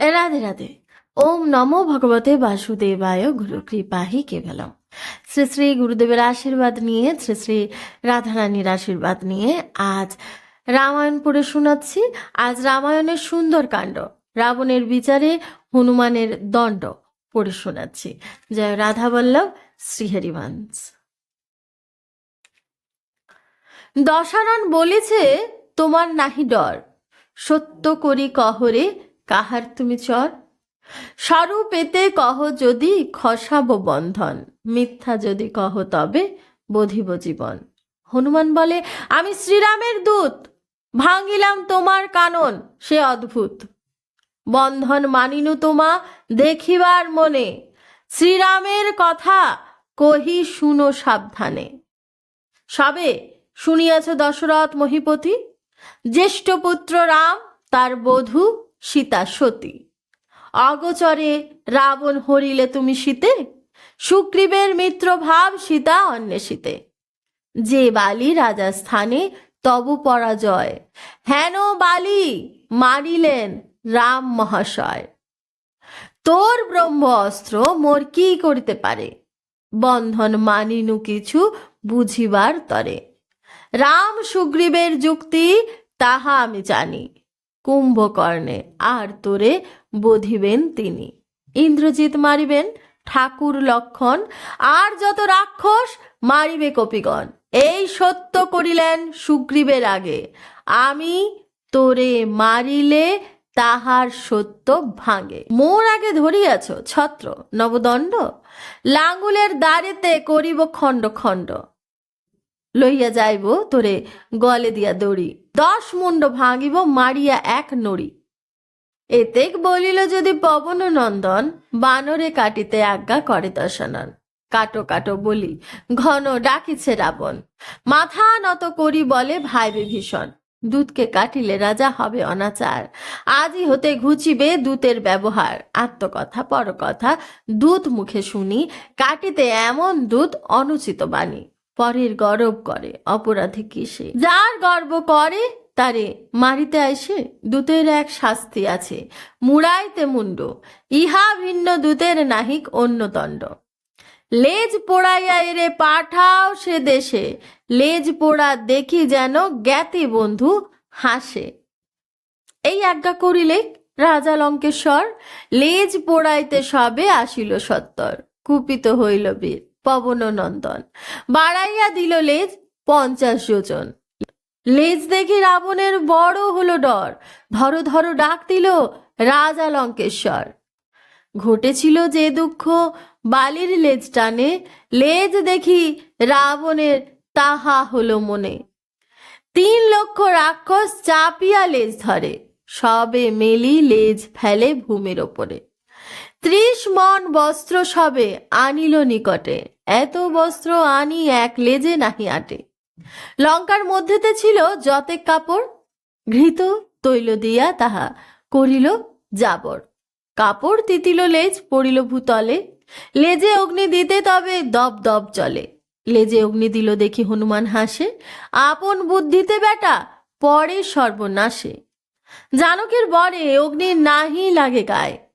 রাধে রাধে। ওম নমো ভগবতে বাসুদেবায় গুরু কৃপাহি কেবলম। শ্রী শ্রী গুরুদেবের আশীর্বাদ নিয়ে, শ্রী শ্রী রাধারানীর আশীর্বাদ নিয়ে আজ রামায়ণ পড়ে শোনাচ্ছি। আজ রামায়ণের সুন্দর কাণ্ড, রাবণের বিচারে হনুমানের দণ্ড পড়ে শোনাচ্ছি। জয় রাধা বল্লভ শ্রীহরিবংশ। দশানন বলেছে, তোমার নাহি ডর। সত্য করি কহরে কাহার তুমি চর? স্বরূপ এতে কহ যদি খসাব বন্ধন, মিথ্যা যদি কহ তবে বধিব জীবন। হনুমান বলে, আমি শ্রীরামের দূত, ভাঙিলাম তোমার কানন, সে অদ্ভুত। বন্ধন মানিনু তোমা দেখিবার মনে, শ্রীরামের কথা কহি শুনো সাবধানে। সবে শুনিয়াছ দশরথ মহিপতি, জ্যেষ্ঠ পুত্র রাম, তার বধূ সীতা সতী। অগচরে রাবণ হরিলে তুমি শীতে সুগ্রীবের মিত্র ভাব সীতা। অন্বেষিতে যে বালি রাজস্থানে তব পরাজয়, হেন বালি মারিলেন রাম মহাশয়। তোর ব্রহ্ম অস্ত্র মোর কি করিতে পারে? বন্ধন মানিনু কিছু বুঝিবার তরে। রাম সুগ্রীবের যুক্তি তাহা আমি জানি। কুম্ভকর্ণে। আর তোরে বধিবেন তিনি। ইন্দ্রজিৎ মারিবেন ঠাকুর লক্ষণ। আর যত রাক্ষস মারিবে কপিগণ। এই সত্য করিলেন সুগ্রীবের আগে। আমি তোরে মারিলে তাহার সত্য ভাঙে। মোর আগে ধরিয়াছ ছত্র, নবদণ্ড? লাঙ্গুলের দ্বারেতে করিব খণ্ড খণ্ড। লইয়া যাইব তোরে গলে দিয়া দড়ি। দশ মুন্ড ভাঙিব মারিয়া এক নড়ি। এতেক বলিল যদি পবন নন্দন, বানরে কাটিতে আজ্ঞা করে দশানন কাটো কাটো বলি, ঘন ডাকিছে রাবণ। মাথা নত করি বলে ভাই বিভীষণ, দূতকে কাটিলে রাজা হবে অনাচার। আজই হতে ঘুচিবে দূতের ব্যবহার। আত্মকথা, পরকথা, দূত মুখে শুনি, কাটিতে এমন দূত অনুচিত বাণী। পরের গর্ব করে, অপরাধে কিসে? যার গর্ব করে, তারে মারিতে আইসে দূতের এক শাস্তি আছে, মুড়াইতে মুন্ড ইহা ভিন্ন দূতের নাহিক অন্য দণ্ড। লেজ পোড়াইয়া এরে পাঠাও সে দেশে, লেজ পোড়া দেখি যেন জ্ঞাতি বন্ধু হাসে। এই আজ্ঞা করিলে রাজা লঙ্কেশ্বর, লেজ পোড়াইতে সবে আসিল সত্তর, কুপিত হইল বীর। পবন নন্দন বাড়াইয়া দিল লেজ পঞ্চাশ যোজন লেজ দেখি রাবণের বড় হলো ডর। ধরো ধরো ডাক দিল রাজা লঙ্কেশ্বর। ঘটেছিল যে দুঃখ, বালির লেজ টানে। লেজ দেখি রাবণের তাহা হলো মনে। তিন লক্ষ রাক্ষস চাপিয়া লেজ ধরে। সবে মেলি লেজ ফেলে ভূমির ওপরে। ত্রিশ মন বস্ত্র সবে আনিল নিকটে। এত বস্ত্র আনি এক লেজে নাহি আটে। লঙ্কার মধ্যেতে ছিল যতেক কাপড়, ঘৃত তৈল দিয়া তাহা করিল যাবর কাপড় তিতিল লেজ পড়িল ভূতলে, লেজে অগ্নি দিতে তবে দব দব চলে। লেজে অগ্নি দিল দেখি হনুমান হাসে, আপন বুদ্ধিতে বেটা পরে সর্বনাশে। জানকের বরে অগ্নি নাহি লাগে গায়ে।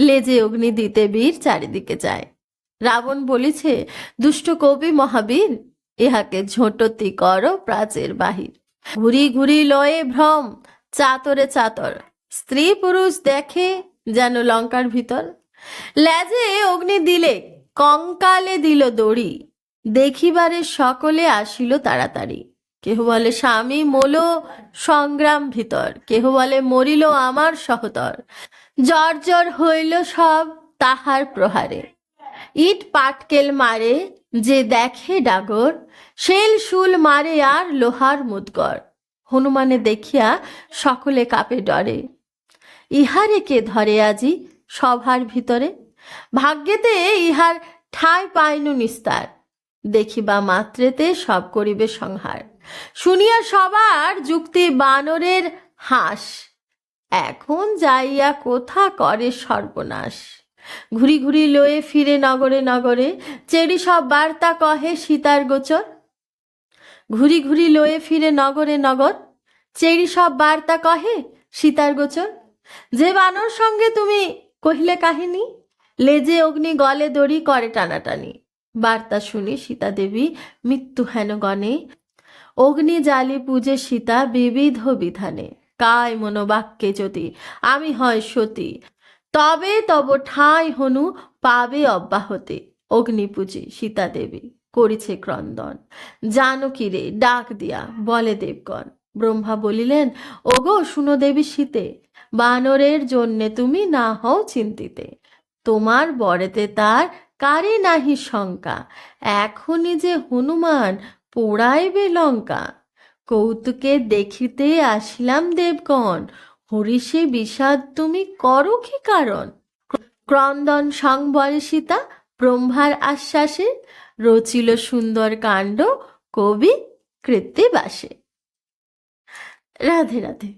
লেজে অগ্নি দিতে বীর চারিদিকে যায়। রাবণ বলিছে, দুষ্ট কবি মহাবীর, ইহাকে ঝোঁটতি কর প্রাচের বাহির। ঘুরি ঘুরি লয়ে ভ্রম, চাতরে চাতর। স্ত্রী পুরুষ দেখে যেন লঙ্কার ভিতর। লেজে অগ্নি দিলে, কঙ্কালে দিল দড়ি। দেখিবারে সকলে আসিল তাড়াতাড়ি। কেহ বলে, স্বামী মোল সংগ্রাম ভিতর। কেহ বলে, মরিল আমার সহতর। জর্জর হইল সব তাহার প্রহারে। ইট পাটকেল মারে যে দেখে ডাগর, শেল শুল মারে আর লোহার মুদগর। হনুমানে দেখিয়া সকলে কাপে ডরে। ইহারে কে ধরে আজি সভার ভিতরে? ভাগ্যেতে ইহার ঠাঁই পাইনু নিস্তার। দেখিবা মাত্রেতে সব করিবে সংহার। শুনিয়া সবার যুক্তি বানরের হাস। এখন যাইয়া কোথা করে সর্বনাশ? ঘুরি ঘুরি লয়ে ফিরে নগরে নগরে, চেরি সব বার্তা কহে সীতার গোচর? ঘুরি ঘুরি লয়ে ফিরে নগরে নগর, চেরি সব বার্তা কহে সীতার গোচর? যে বানর সঙ্গে তুমি কহিলে কাহিনী? লেজে অগ্নি গলে দড়ি করে টানাটানি। বার্তা শুনি সীতা দেবী মৃত্যু হেন গণে অগ্নি জালি পূজে সীতা বিবিধ বিধানে। কায় মনোবাক্যে যদি, আমি হয় সতী। তবে তব ঠাঁই হনু পাবে অব্যাহতে। অগ্নিপূজে সীতা দেবী করিছে ক্রন্দন। জানকী রে, ডাক দিয়া বলে দেবগণ। ব্রহ্মা বলিলেন, ওগো শুনো দেবী শীতে বানরের জন্যে তুমি না হও চিন্তিতে। তোমার বরেতে তার কারে নাহি শঙ্কা। এখনই যে হনুমান পোড়াইবে লঙ্কা। কৌতুকে দেখিতে আসিলাম দেবগণ। হরিষে বিষাদ তুমি করো কি কারণ? ক্রন্দন সংবল সীতা ব্রহ্মার আশ্বাসে, রচিল সুন্দর কাণ্ড, কবি কৃত্তিবাসে। রাধে রাধে।